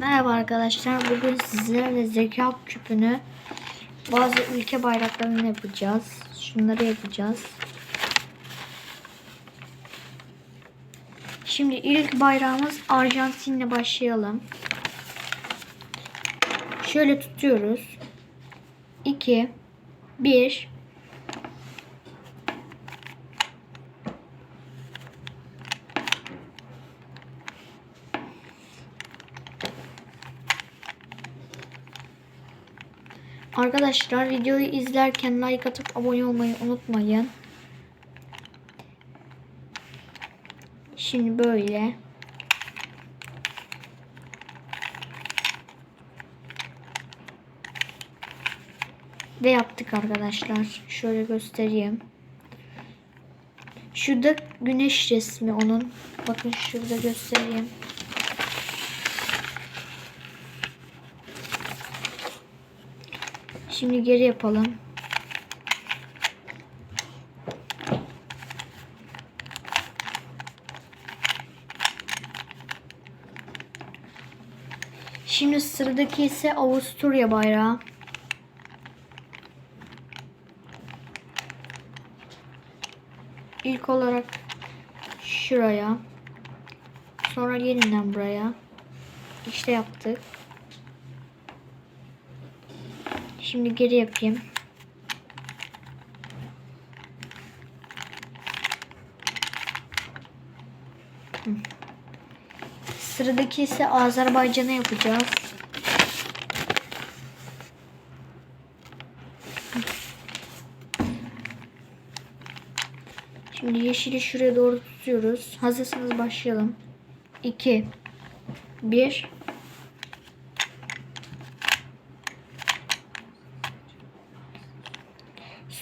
Merhaba arkadaşlar. Bugün sizlerle zeka küpünü bazı ülke bayraklarını yapacağız. Şunları yapacağız. Şimdi ilk bayrağımız Arjantin'le başlayalım. Şöyle tutuyoruz. 2 1 Arkadaşlar videoyu izlerken like atıp abone olmayı unutmayın. Şimdi böyle. Ve yaptık arkadaşlar. Şöyle göstereyim. Şurada güneş resmi onun. Bakın şurada göstereyim. Şimdi geri yapalım. Şimdi sıradaki ise Avusturya bayrağı. İlk olarak şuraya. Sonra yeniden buraya. İşte yaptık. Şimdi geri yapayım. Sıradaki ise Azerbaycan'a yapacağız. Şimdi yeşili şuraya doğru tutuyoruz. Hazırsanız başlayalım. 2 1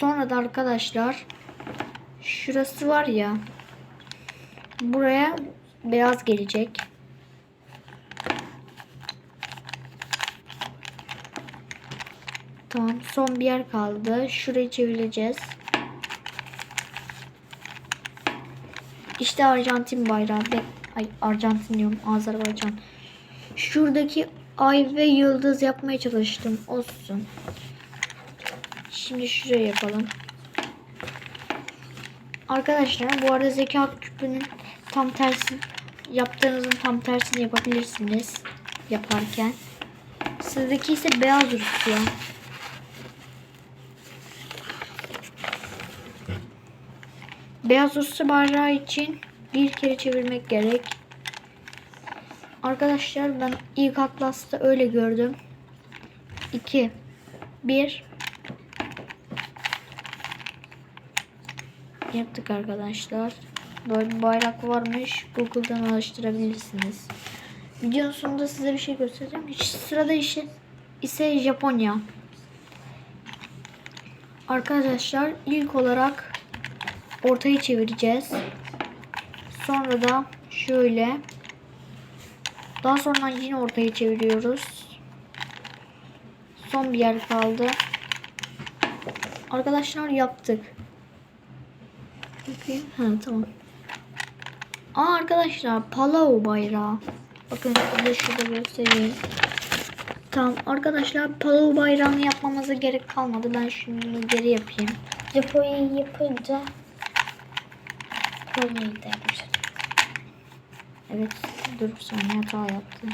Sonra da arkadaşlar şurası var ya buraya beyaz gelecek. Tamam son bir yer kaldı. Şurayı çevireceğiz. İşte Arjantin bayrağı. Be Ay Arjantin diyorum. Azerbaycan. Şuradaki ay ve yıldız yapmaya çalıştım. Olsun. Şimdi şuraya yapalım. Arkadaşlar bu arada zeka küpünün tam tersi yaptığınızın tam tersini yapabilirsiniz yaparken. Sıradaki ise beyaz Rusya. Beyaz Rusya bayrağı için bir kere çevirmek gerek. Arkadaşlar ben ilk atlasta öyle gördüm. 2 1 Yaptık arkadaşlar. Böyle bayrak varmış. Google'dan araştırabilirsiniz. Videonun sonunda size bir şey göstereceğim. Hiç sırada işi ise Japonya. Arkadaşlar ilk olarak ortayı çevireceğiz. Sonra da şöyle daha sonra yine ortayı çeviriyoruz. Son bir yer kaldı. Arkadaşlar yaptık. Bakayım. Ha tamam. Aa arkadaşlar Palau bayrağı. Bakın size şurada göstereyim. Tamam arkadaşlar Palau bayrağını yapmamıza gerek kalmadı. Ben şunu geri yapayım. Japonya'yı yapınca Konya'yı da yapacağım. Evet dur bir saniye hata yaptım.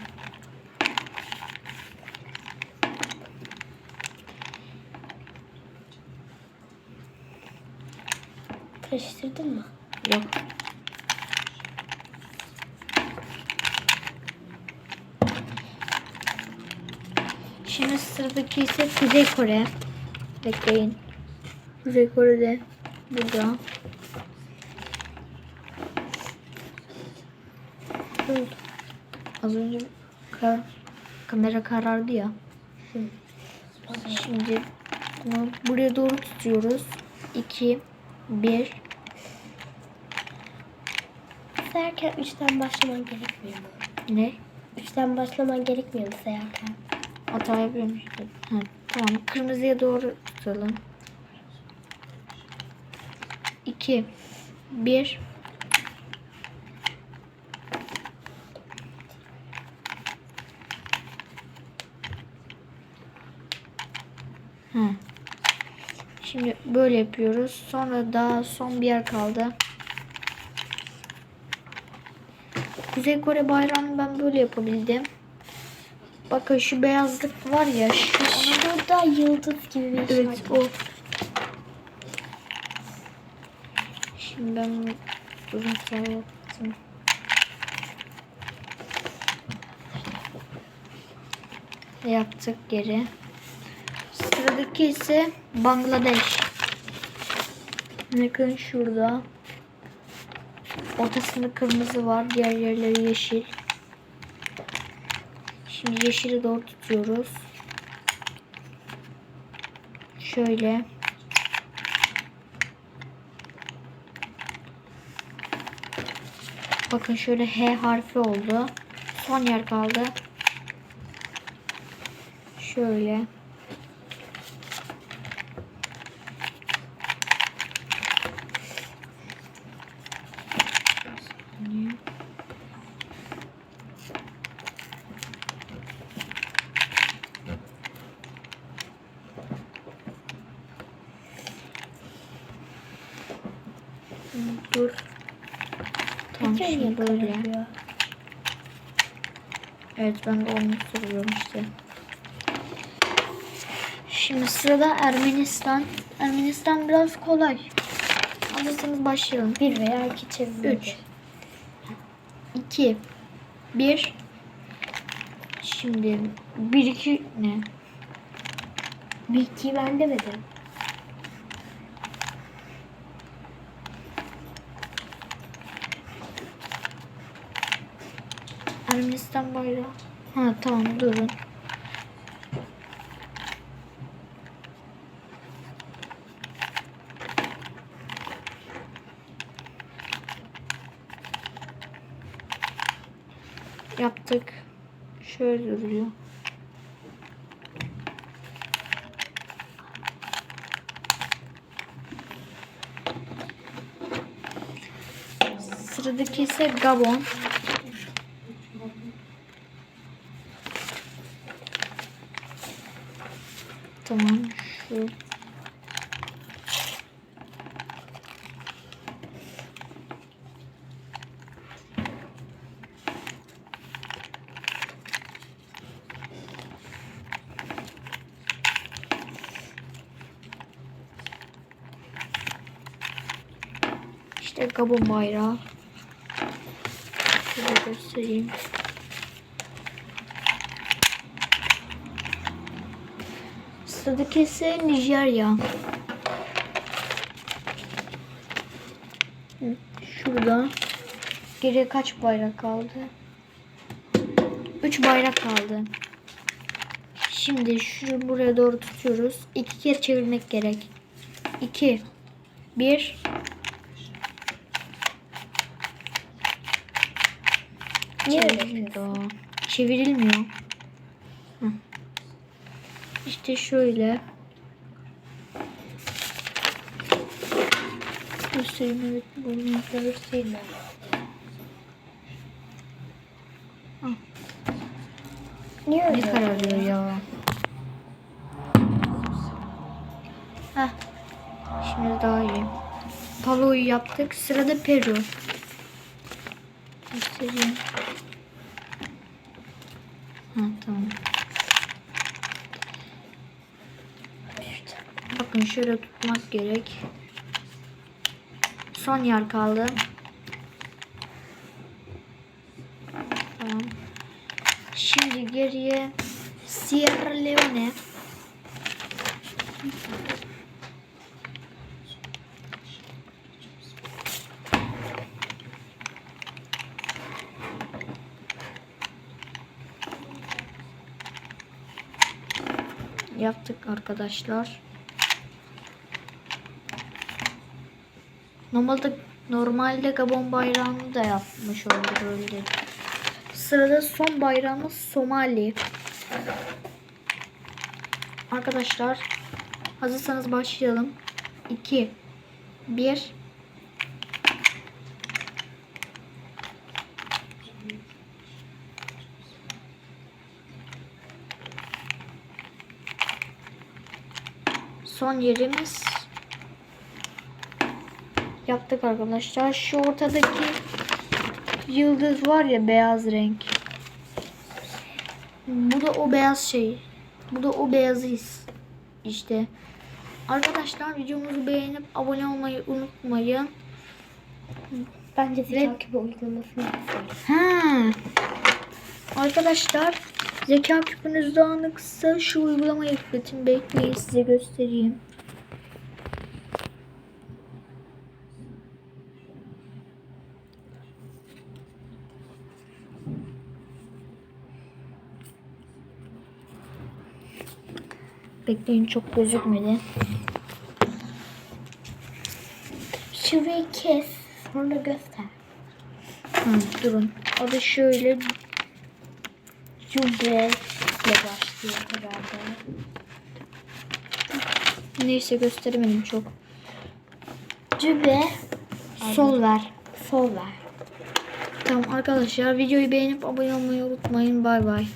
Karıştırdın mı? Yok. Şimdi sıradaki ise Kuzey Kore. Bekleyin. Kuzey Kore'de burada. Hı. Az önce ka- kamera karardı ya. Şimdi bunu buraya doğru tutuyoruz. 2 1 sayarken 3'ten başlaman gerekmiyor mu? Ne? 3'ten başlaman gerekmiyor mu sayarken? Hata yapıyorum işte. Ha, tamam. Kırmızıya doğru tutalım. 2 1 Şimdi böyle yapıyoruz. Sonra da son bir yer kaldı. Kuzey Kore bayrağını ben böyle yapabildim. Bakın şu beyazlık var ya şu Şurada yıldız gibi bir şey. Evet o. Şimdi ben uzun süre yaptım. Yaptık geri. Sıradaki ise Bangladeş. Bakın şurada. Ortasında kırmızı var. Diğer yerleri yeşil. Şimdi yeşili doğru tutuyoruz. Şöyle. Bakın şöyle H harfi oldu. Son yer kaldı. Şöyle. Dur. Tamam Peki şimdi böyle. Evet ben de onu soruyorum işte. Şimdi sırada Ermenistan. Ermenistan biraz kolay. Hazırsanız başlayalım. Bir veya iki çeviriyor. 3 2 1 Şimdi 1 2 ne? Bir iki ben demedim. Ermenistan bayrağı. Ha tamam durun. Yaptık. Şöyle duruyor. Sıradaki ise Gabon. Tamam şu. İşte Gabon bayrağı. Şöyle göstereyim. Sıradaki ise Nijerya. Şurada. Geriye kaç bayrak kaldı? 3 bayrak kaldı. Şimdi şu buraya doğru tutuyoruz. İki kere çevirmek gerek. 2 1 Niye öyle Çevrilmiyor. Çevrilmiyor. Hı. İşte şöyle. Göstereyim evet bunu göstereyim. Niye Ne öyle? kararıyor ya? Heh. Şimdi daha iyi. Palo'yu yaptık. Sırada Peru. Göstereyim. Şöyle tutmak gerek. Son yer kaldı. Tamam. Şimdi geriye Sierra Leone. Yaptık arkadaşlar. Normalde normalde Gabon bayrağını da yapmış olduk öyle. Sırada son bayrağımız Somali. Arkadaşlar hazırsanız başlayalım. 2 1 son yerimiz. Yaptık arkadaşlar. Şu ortadaki yıldız var ya beyaz renk. Bu da o beyaz şey. Bu da o beyazıyız. İşte. Arkadaşlar videomuzu beğenip abone olmayı unutmayın. Bence zeka küpü uygulamasını. Ha. Arkadaşlar zeka küpünüz dağınıksa şu uygulamayı yükletin. Bekleyin size göstereyim. Bekleyin çok gözükmedi. Şurayı kes. Sonra göster. Ha, durun. O da şöyle Cübbe ile başlıyor herhalde. neyse gösteremedim çok. Cübbe Sol ver. sol ver. Tamam arkadaşlar videoyu beğenip abone olmayı unutmayın. Bay bay.